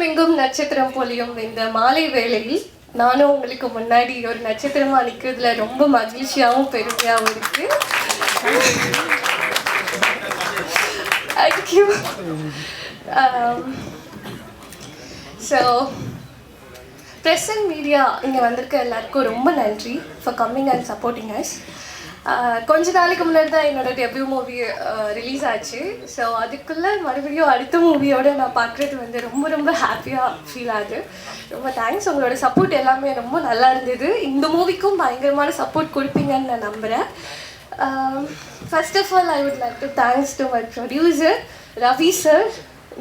வானமெங்கும் நட்சத்திரம் பொலியும் இந்த மாலை வேளையில் நானும் உங்களுக்கு முன்னாடி ஒரு நட்சத்திரமா நிற்கிறதுல ரொம்ப மகிழ்ச்சியாகவும் பெருமையாகவும் இருக்கு. Thank you so press and media இங்கே வந்திருக்க எல்லாருக்கும் ரொம்ப நன்றி for coming and supporting us கொஞ்ச நாளைக்கு முன்னாடி தான் என்னோட டெபியூ மூவி ரிலீஸ் ஆச்சு. ஸோ அதுக்குள்ளே மறுபடியும் அடுத்த மூவியோட நான் பார்க்குறது வந்து ரொம்ப ரொம்ப ஹாப்பியாக ஃபீல் ஆகுது. ரொம்ப தேங்க்ஸ் உங்களோட சப்போர்ட் எல்லாமே ரொம்ப நல்லா இருந்தது. இந்த மூவிக்கும் பயங்கரமான சப்போர்ட் கொடுப்பீங்கன்னு நான் நம்புகிறேன் first of all I would like to thanks to my producer Ravi sir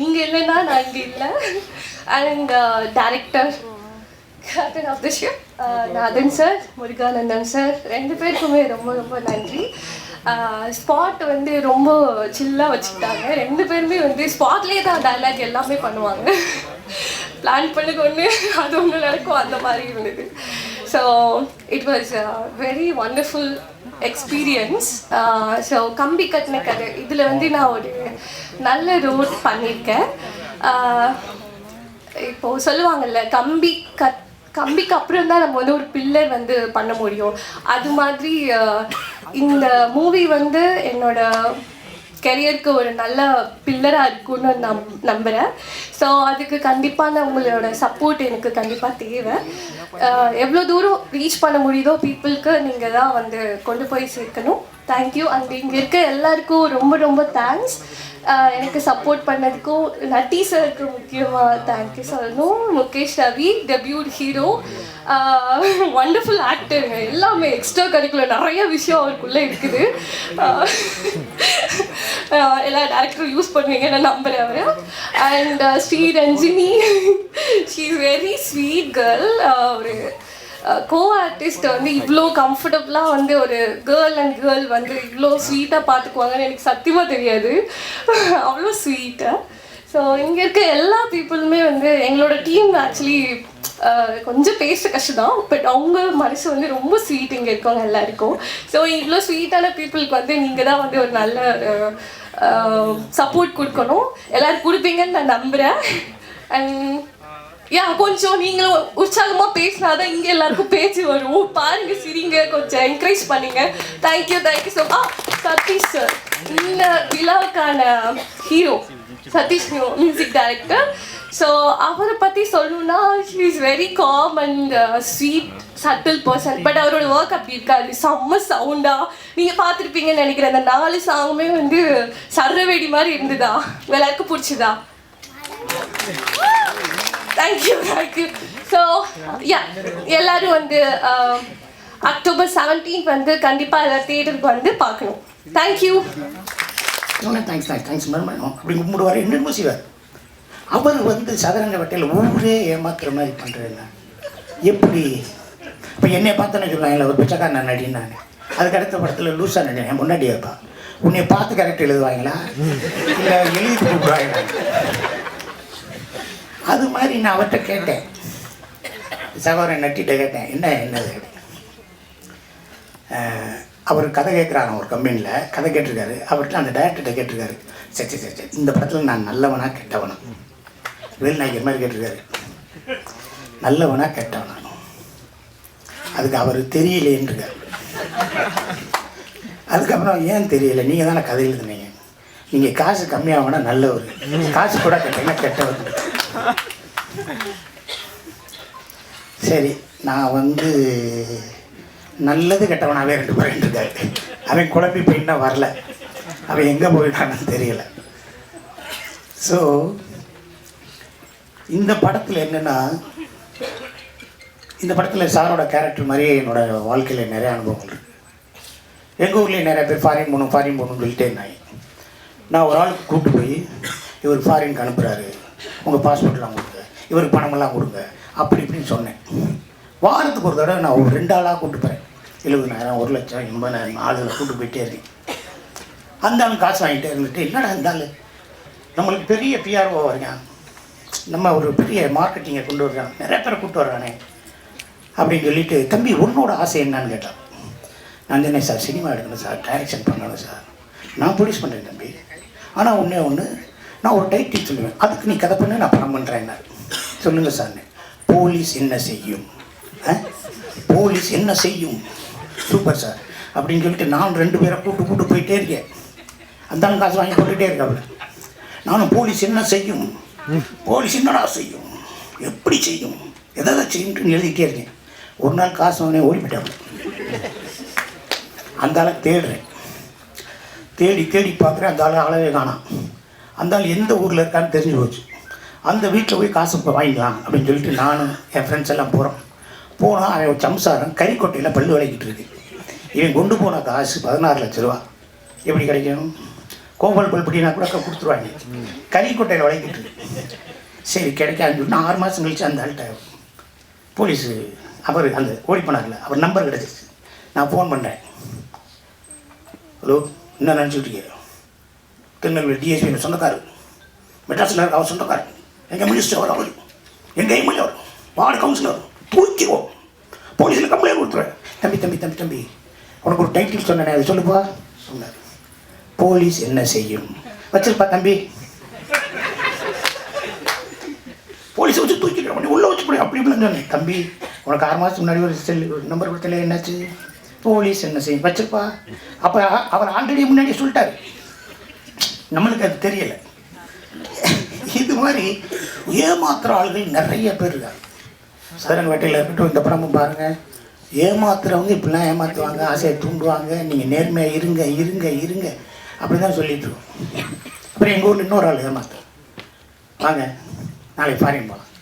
நீங்கள் இல்லைன்னா நான் இங்கே இல்லை. And director captain of the ship Nathan sir Muruganandan sir ரெண்டு பேருக்குமே ரொம்ப ரொம்ப நன்றி. ஸ்பாட் வந்து ரொம்ப சில்லாக வச்சுக்கிட்டாங்க. ரெண்டு பேருமே வந்து ஸ்பாட்லேயே தான் டைலாக் எல்லாமே பண்ணுவாங்க. பிளான் பண்ணுங்க ஒன்று அது ஒன்று நடக்கும் அந்த மாதிரி இருந்தது. So it was very wonderful experience so கம்பி கட்டின கதை. இதில் வந்து நான் ஒரு நல்ல ரோட் பண்ணியிருக்கேன். ஆஹ் இப்போ சொல்லுவாங்கல்ல கம்பி கட் கம்பிக்கு அப்புறம் தான் நம்ம வந்து ஒரு பில்லர் வந்து பண்ண முடியும். அது மாதிரி இந்த மூவி வந்து என்னோட கெரியருக்கு ஒரு நல்ல பில்லராக இருக்கும்னு நம் நம்புகிறேன் ஸோ அதுக்கு கண்டிப்பான உங்களோட சப்போர்ட் எனக்கு கண்டிப்பாக தேவை. எவ்வளோ தூரம் ரீச் பண்ண முடியுதோ பீப்புளுக்கு நீங்கள் தான் வந்து கொண்டு போய் சேர்க்கணும். தேங்க்யூ அண்ட் இங்கே இருக்க எல்லாருக்கும் ரொம்ப ரொம்ப தேங்க்ஸ் எனக்கு சப்போர்ட் பண்ணதுக்கும் நட்டி சருக்கு முக்கியமாக தேங்க்யூ சொல்லணும். Mukesh Ravi debuted hero wonderful ஆக்டருங்க எல்லாமே எக்ஸ்ட்ரா கரிக்குலர் நிறைய விஷயம் அவருக்குள்ளே இருக்குது. எல்லா டேரக்டரும் யூஸ் பண்ணுவீங்க நான் நம்புறேன் அவர். And Sri Ranjini she is very sweet girl ஒரு கோ ஆர்டிஸ்ட் வந்து இவ்வளோ கம்ஃபர்டபுளாக வந்து ஒரு கேர்ள் அண்ட் கேர்ள் வந்து இவ்வளோ ஸ்வீட்டாக பார்த்துக்குவாங்கன்னு எனக்கு சத்தியமாக தெரியாது. அவ்வளோ ஸ்வீட்டாக ஸோ இங்கே இருக்க எல்லா பீப்புளுமே வந்து எங்களோட டீம் ஆக்சுவலி கொஞ்சம் பேச கஷ்டம் தான் பட் அவங்க மனசு வந்து ரொம்ப ஸ்வீட் இங்கே இருக்கவங்க எல்லாருக்கும். ஸோ இவ்வளோ ஸ்வீட்டான பீப்புளுக்கு வந்து நீங்கள் தான் வந்து ஒரு நல்ல சப்போர்ட் கொடுக்கணும். எல்லோரும் கொடுப்பீங்கன்னு நான் நம்புகிறேன் அண்ட் யா கொஞ்சம் நீங்களும் உற்சாகமாக பேசினாதான் இங்கே எல்லாருக்கும் பேச்சு வரும். பாருங்க சிரிங்க கொஞ்சம் என்கரேஜ் பண்ணுங்க. Thank you thank you so ah Sathish sir இந்த விழாவுக்கான hero Sathish music director so அவரை பற்றி சொல்லணும்னா he is very calm and sweet subtle person but அவரோட ஒர்க் அப்படி இருக்காது. செம்ம சவுண்டாக நீங்கள் பார்த்துருப்பீங்கன்னு நினைக்கிறேன். அந்த நாலு சாங்குமே வந்து சர்ரவேடி மாதிரி இருந்ததா? எல்லாருக்கும் பிடிச்சதா? தேங்க்யூ தேங்க்யூ ஸோ யா எல்லாரும் வந்து um, அக்டோபர் செவன்டீன் வந்து கண்டிப்பாக எல்லா தேட்டருக்கு வந்து பார்க்கணும். தேங்க்யூ தேங்க்ஸ் தேங்க்ஸ் தேங்க்ஸ் மறுமணம் அப்படி கும்பிடுவார். என்னென்னமோ செய்வார்? அவர் வந்து சதுரங்க வட்டையில் ஊரே ஏமாத்துற மாதிரி பண்ணுறேன் எப்படி? இப்போ என்னை பார்த்தோன்னு சொல்லுவாங்கல்ல ஒரு பிச்சைக்காரன் நடின்னு நான். அதுக்கு அடுத்த படத்தில் லூஸாக நடினேன் முன்னாடி வைப்பா உன்னை பார்த்து கரெக்ட் எழுதுவாங்களா? இல்லை எழுதி கூப்பிடுவாங்களா அது மாதிரி நான் அவர்கிட்ட கேட்டேன். சகோதரன் நட்டிகிட்ட கேட்டேன் என்ன என்னது? அவர் கதை கேட்குறாங்க ஒரு கம்பெனியில் கதை கேட்டிருக்காரு. அவர்கிட்ட அந்த டேரக்டர்கிட்ட கேட்டிருக்காரு. சரி சரி சரி இந்த படத்தில் நான் நல்லவனா கெட்டவனா? வேல்நாயகர் மாதிரி கேட்டிருக்காரு. நல்லவனா கெட்டவனா? அதுக்கு அவர் தெரியலேன்றார் அதுக்கப்புறம் ஏன் தெரியல? நீங்கள் தானே கதை எழுதுனீங்க. நீங்கள் காசு கம்மியாகனா நல்லவர். காசு கூட கட்டிங்கன்னா கெட்டவர். சரி நான் வந்து நல்லது கெட்டவனாகவே ரெண்டு பேரும் இருக்காரு அவன் குழம்பி போயின்னா வரல. அவன் எங்கே போயிட்டான்னு தெரியல. ஸோ இந்த படத்தில் என்னென்னா இந்த படத்தில் சாரோட கேரக்டர் மாதிரியே என்னோடய வாழ்க்கையில் நிறைய அனுபவங்கள் இருக்குது எங்கள் ஊர்லேயே நிறைய பேர் ஃபாரின் போகணும் ஃபாரின் போகணும்னு சொல்லிட்டே இருந்தாங்க. நான் ஒரு ஆளுக்கு கூப்பிட்டு போய் இவர் ஃபாரினுக்கு அனுப்புகிறாரு உங்கள் பாஸ்போர்ட்லாம் கொடுங்க. இவருக்கு பணமெல்லாம் கொடுங்க. அப்படி இப்படின்னு சொன்னேன். வாரத்துக்கு ஒரு தடவை நான் ஒரு ரெண்டு ஆளாக கூப்பிட்டு போகிறேன் எழுபதாயிரம் ஒரு லட்சம் எண்பதாயிரம் ஆளுகளை கூப்பிட்டு போயிட்டே இருக்கேன். அந்த ஆள் காசு வாங்கிட்டே இருந்துட்டு என்னடா இருந்தாலும் நம்மளுக்கு பெரிய பிஆர்ஓ வரையான் நம்ம ஒரு பெரிய மார்க்கெட்டிங்கை கொண்டு வர்றான். நிறைய பேரை கூப்பிட்டு வர்றானே. அப்படின்னு சொல்லிட்டு தம்பி உன்னோட ஆசை என்னன்னு கேட்டான். நான் சொன்னேன் சார் சினிமா எடுக்கணும் சார். டைரக்ஷன் பண்ணணும் சார். நான் ப்ரொடியூஸ் பண்ணுறேன் தம்பி. ஆனால் ஒன்றே ஒன்று நான் ஒரு டைட்டில் சொல்லுவேன். அதுக்கு நீ கதை பண்ணு நான் பணம் பண்ணுறேன் சொல்லுங்க சார் போலீஸ் என்ன செய்யும்? ஆ? போலீஸ் என்ன செய்யும்? சூப்பர் சார் அப்படின்னு சொல்லிட்டு நான் ரெண்டு பேரை கூட்டு கூட்டு போயிட்டே இருக்கேன். அந்த காசு வாங்கி போட்டுகிட்டே இருக்காப்புல நானும் போலீஸ் என்ன செய்யும்? போலீஸ் என்னடா செய்யும்? எப்படி செய்யும்? எதாவது செய்யும் எழுதிக்கிட்டே இருக்கேன். ஒரு நாள் காசு வாங்கினே ஓடி போயிட்டாப்புல அந்த ஆளை தேடுறேன். தேடி தேடி பார்க்குறேன் அந்த ஆள் அளவே காணாம். அந்த ஆள் எந்த ஊரில் இருக்கான்னு தெரிஞ்சு போச்சு. அந்த வீட்டில் போய் காசு இப்போ வாங்கிக்கலாம் அப்படின்னு சொல்லிட்டு நானும் என் ஃப்ரெண்ட்ஸ் எல்லாம் போகிறோம் போனால் அவன் ஒரு சம்சாரம் கறிக்கொட்டையில் பல்லு விளக்கிட்டு இருக்கு. இவன் கொண்டு போன காசு பதினாறு லட்ச ரூபா. எப்படி கிடைக்கும் கோபால் பல்படினா கூட க- கொடுத்துருவாங்க. கறிக்கொட்டையில் விளக்கிட்டு இருக்கு. சரி கிடைக்காதுன்னு நான் ஆறு மாதம் கழிச்சு அந்த ஆள்கிட்ட போலீஸு அவர் அந்த ஓடி போனார்ல அவர் நம்பர் கிடச்சிருச்சு. நான் ஃபோன் பண்ணுறேன் ஹலோ என்ன நினச்சிக்கிட்டு திருநெல்வேலி டிஎஸ்பி சொந்தக்காரர் மெட்ராஸில் இருக்க அவர் சொந்தக்காரர் எங்கள் மினிஸ்டர் அவர் அவர். எங்கள் எம்எல்ஏ அவர் வார்டு கவுன்சிலர் தூக்கிவோம் போலீஸில் கம்ப்ளைண்ட் கொடுத்துருவேன் தம்பி தம்பி தம்பி தம்பி உனக்கு ஒரு டைட்டில் சொன்னேனே அதை சொல்லுப்பா. சொன்னார். போலீஸ் என்ன செய்யும்? வச்சிருப்பா தம்பி. போலீஸை வச்சு தூக்கிடுவோம் நீ உள்ளே வச்சு போய் அப்படி இப்படின்னு சொன்னேன். தம்பி உனக்கு ஆறு மாதத்துக்கு முன்னாடி ஒரு செல் நம்பர் கொடுத்தல என்னாச்சு? போலீஸ் என்ன செய்யும்? வச்சிருப்பா. அப்போ அவர் ஆல்ரெடி முன்னாடி சொல்லிட்டாரு. நம்மளுக்கு அது தெரியலை. இது மாதிரி ஏமாத்துற ஆளுகள் நிறைய பேர் இருக்காங்க. சதுரங்கவேட்டையில் இருக்கட்டும் இந்த படமும் பாருங்கள் ஏமாத்துறவங்க இப்படிலாம் ஏமாற்றுவாங்க ஆசையை தூண்டுவாங்க. நீங்கள் நேர்மையாக இருங்க இருங்க இருங்க. அப்படி தான் சொல்லிட்டு இருக்கோம். அப்புறம் எங்கள் ஊரில் இன்னொரு ஆள் ஏமாத்து வாங்க நாளைக்கு ஃபாரின் போகலாம்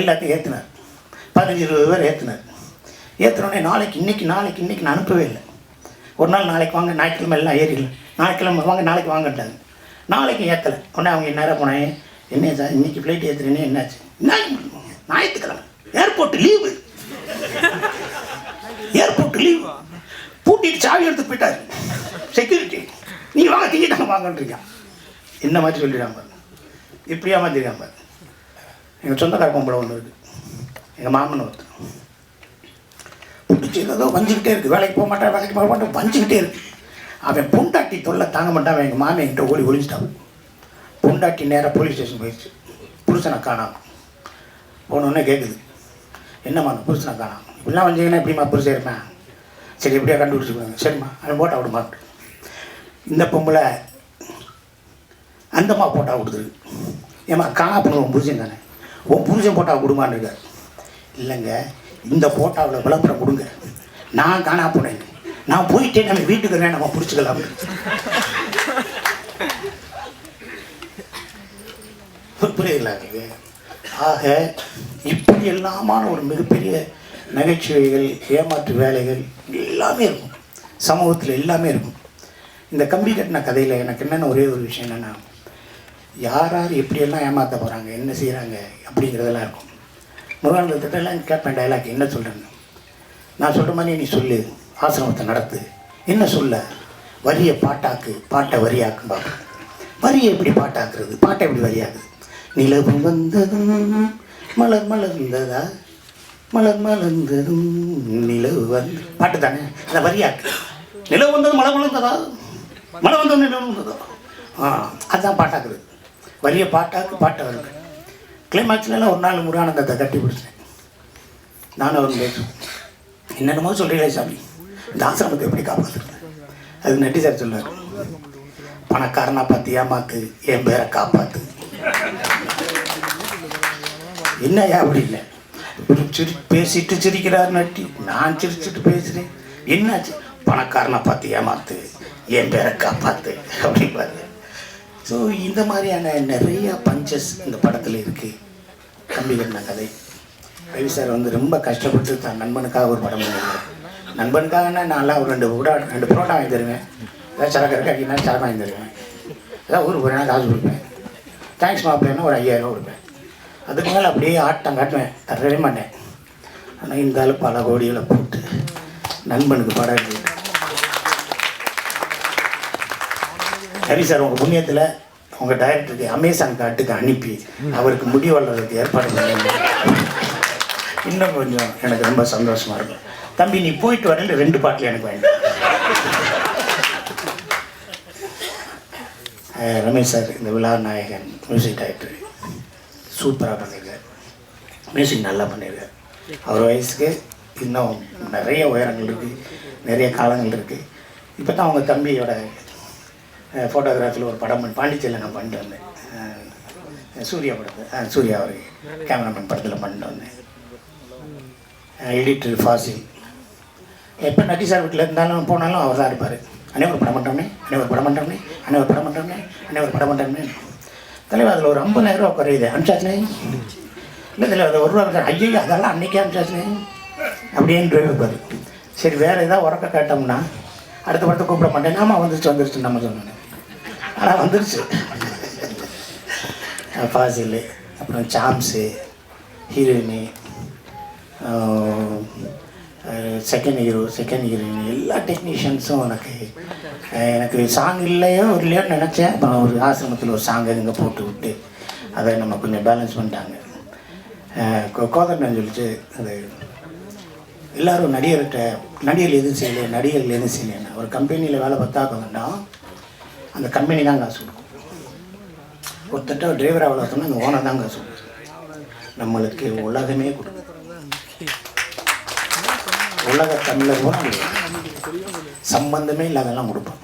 எல்லாத்தையும் ஏற்றுனார் பதினஞ்சு இருபது பேர் ஏற்றுனார் ஏற்றுனோடனே நாளைக்கு இன்றைக்கி நாளைக்கு இன்றைக்கி நான் அனுப்பவே இல்லை. ஒரு நாள் நாளைக்கு வாங்க ஞாயிற்றுக்கிழமை எல்லாம் ஏறிடல ஞாயிற்றுக்கிழமை வாங்க நாளைக்கு வாங்கட்டாங்க நாளைக்கு ஏற்றலை உடனே அவங்க நேராக போனாங்க. என்ன சார் இன்னைக்கு ஃப்ளைட் ஏற்றுறேன்னு என்னாச்சு? என்ன ஞாயிற்றுக்கிழமை. ஏர்போர்ட் லீவு ஏர்போர்ட் லீவு பூட்டிட்டு சாவி எடுத்து போயிட்டாரு. செக்யூரிட்டி நீங்கள் வாங்க திங்கிட்டாங்க வாங்கன்றீங்க என்ன மாதிரி சொல்லிடுறாங்க பாருங்க. இப்படியா மாதிரி பாருங்க எங்கள் சொந்தக்கார பொம்பளை ஒன்று இருக்குது எங்கள் மாமன் ஒருத்தர் பிடிச்சி ஏதோ வஞ்சிக்கிட்டே இருக்குது வேலைக்கு போக மாட்டேன் வேலைக்கு போக மாட்டேன் வஞ்சிக்கிட்டே இருக்குது அவன் பொண்டாட்டி தொல்லை தாங்க மாட்டான் அவன் எங்கள் மாமன் என்கிட்ட ஓடி ஒழிஞ்சிட்டான் பொண்டாட்டி நேராக போலீஸ் ஸ்டேஷன் போயிடுச்சு. புருஷனை காணாம. போனோடனே கேட்குது என்னம்மா அந்த புருஷனை காணாம்? இப்படிலாம் வந்தீங்கன்னா எப்படிம்மா புருஷன் இருப்பேன்? சரி எப்படியா கண்டுபிடிச்சிக்கோங்க சரிம்மா அவன் போட்டா விடுமா இந்த பொம்பளை அந்தம்மா போட்டா கொடுத்துரு ஏம்மா காணா பொண்ணு உன் புருஷன் தானே. உன் புருஷன் போட்டா கொடுமான்னு இருக்கார். இல்லைங்க இந்த போட்டாவில் விளம்பரம் கொடுங்க. நான் காணா போனேன் நான் போயிட்டே நம்ம வீட்டுக்கு வரேன் நம்ம பிடிச்சிக்கலாம். புரியுதுங்களா உங்களுக்கு ஆக இப்படி எல்லாமான ஒரு மிகப்பெரிய நகைச்சுவைகள் ஏமாற்று வேலைகள் எல்லாமே இருக்கும். சமூகத்தில் எல்லாமே இருக்கும். இந்த கம்பி கட்டின கதையில் எனக்கு என்னென்ன ஒரே ஒரு விஷயம் என்னென்னா யார் யார் எப்படியெல்லாம் ஏமாற்ற போகிறாங்க என்ன செய்கிறாங்க அப்படிங்கிறதெல்லாம் இருக்கும். முருகானந்தத்திட்டெல்லாம் கேட்பேன் டைலாக் என்ன சொல்கிறேன்னு நான் சொல்கிற மாதிரி நீ சொல்லு. ஆசிரமத்தை நடத்து. என்ன சொல்ல? வரியை பாட்டாக்கு பாட்டை வரியாக்கும் பார்ப்பேன் வரியை எப்படி பாட்டாக்குறது? பாட்டை எப்படி வரியாக்குது நிலவு வந்ததும் மலர் மலர்ந்ததா? மலர் மலர்ந்ததும் நிலவு வந்து பாட்டு தானே? அந்த வரியாக்கு. நிலவு வந்தது மலர் மலர்ந்ததா? மழை வந்தது நிலவு வந்ததா? ஆ அதுதான் பாட்டாக்குறது. வரியை பாட்டாக்கு பாட்டை வருது கிளைமேக்ஸ்லாம் ஒரு நாள் முருகானந்தத்தை கட்டி பிடிச்சேன். நானும் அவரும் பேசுவோம். என்னென்னமோ சொல்கிறீங்களே சாமி. இந்த எப்படி காப்பாற்றுறது அது நட்டி சார் சொல்லுவார். பணக்காரனா பார்த்து ஏமாத்து என் பேரை காப்பாத்து. என்னையா அப்படி இல்லை? சிரி பேசிட்டு சிரிக்கிறார் நட்டி. நான் சிரிச்சிட்டு பேசுகிறேன் என்னாச்சு? பணக்காரனை பார்த்து ஏமாத்து என் பேரை காப்பாத்து. அப்படிம்பாரு. ஸோ இந்த மாதிரியான நிறைய பஞ்சஸ் இந்த படத்தில் இருக்குது கம்பி கண்ண கதை ரவி சார் வந்து ரொம்ப கஷ்டப்பட்டு தன் நண்பனுக்காக ஒரு படம் பண்ணியிருக்காரு நண்பனுக்காகனா நான்லாம் ஒரு ரெண்டு கூட ரெண்டு புரோட்டா வாங்கி தருவேன். ஏதாவது சரக்கு இருக்கு அப்படின்னா சரக்கு வாங்கி தருவேன். ஏதாவது ஊருக்கு போகிறேன்னா காசு கொடுப்பேன். தேங்க்ஸ் மாப்பிள்ளைன்னா ஒரு ஐயாயிரம் ரூபா கொடுப்பேன். அதுக்கு மேலே அப்படியே ஆட்டம் காட்டுவேன். தரவே மாட்டேன். ஆனால் இந்த ஆள் பல கோடிகளை போட்டு நண்பனுக்கு படம் எடுத்து சரி சார் உங்கள் புண்ணியத்தில் உங்கள் டைரக்டருக்கு அமேசான் காட்டுக்கு அனுப்பி அவருக்கு முடி வளர்றதுக்கு ஏற்பாடு பண்ணி இன்னும் கொஞ்சம் எனக்கு ரொம்ப சந்தோஷமாக இருக்கும். தம்பி நீ போயிட்டு வரல ரெண்டு பாட்டில் எனக்கு வேண்டும் ரமேஷ் சார் இந்த விழா நாயகன் மியூசிக் டைரக்டர் சூப்பராக பண்ணியிருக்கார் மியூசிக் நல்லா பண்ணியிருக்கார் அவர் வயசுக்கு இன்னும் நிறைய உயரங்கள் இருக்குது நிறைய காலங்கள் இருக்குது இப்போ தான் அவங்க தம்பியோட ஃபோட்டோகிராஃபியில் ஒரு படம் பண்ணி பாண்டிச்சேரியில் நான் பண்ணிட்டு வந்தேன். சூர்யா படத்தில் சூர்யா அவர் கேமராமேன் படத்தில் பண்ணிட்டு வந்தேன். எடிட்டர் ஃபாசில். எப்போ நட்டி சார் வீட்டில் இருந்தாலும் போனாலும் அவர் தான் இருப்பார். அண்ணே ஒரு படம் பண்ணுறோமே அனைவர் படம் பண்ணுறோமே அனைவர் ஒரு படம் பண்ணுறோமே அனைவர் படம் பண்ணுறோமே தலைவர் அதில் ஒரு ஐம்பதாயிரம் ரூபா குறையுது. அனுப்பிச்சாச்சுனே. இல்லை இதில் அது ஒரு ரூபா ஐயோ அதெல்லாம் அன்றைக்கே அனுப்பிச்சாச்சுனே. அப்படின்னு இருப்பார் சரி வேறு ஏதாவது உறக்க கேட்டோம்னா அடுத்த படத்தை கூப்பிட மாட்டேன். ஆமாம் வந்துருச்சு வந்துருச்சு நம்ம சொன்னேன் ஆனால் வந்துருச்சு. ஃபாசில் அப்புறம் சாம்ஸு ஹீரோயினி செகண்ட் ஹீரோ செகண்ட் ஹீரோயின் எல்லா டெக்னீஷியன்ஸும் எனக்கு எனக்கு சாங் இல்லையோ இல்லையோ நினச்சேன். அப்புறம் ஒரு ஆசிரமத்தில் ஒரு சாங் இங்கே போட்டு விட்டு அதை நம்ம கொஞ்சம் பேலன்ஸ் பண்ணிட்டாங்க. கோ- கோதண்டன் சொல்லிச்சு அது எல்லோரும் நடிகர்கிட்ட நடிகர்கள் எதுவும் செய்யலை நடிகர்கள் எதுவும் செய்யலைன்னா. ஒரு கம்பெனியில் வேலை பார்த்தா வேண்டாம். அந்த கம்பெனி தான் காசு கொடுக்கும். ஒருத்தட்ட டிரைவராக அவ்வளோ சொன்னால் அந்த ஓனர் தான் காசு கொடுக்கும். நம்மளுக்கு உலகமே கொடுக்கும். உலக தமிழர் சம்பந்தமே இல்லாதெல்லாம் கொடுப்போம்.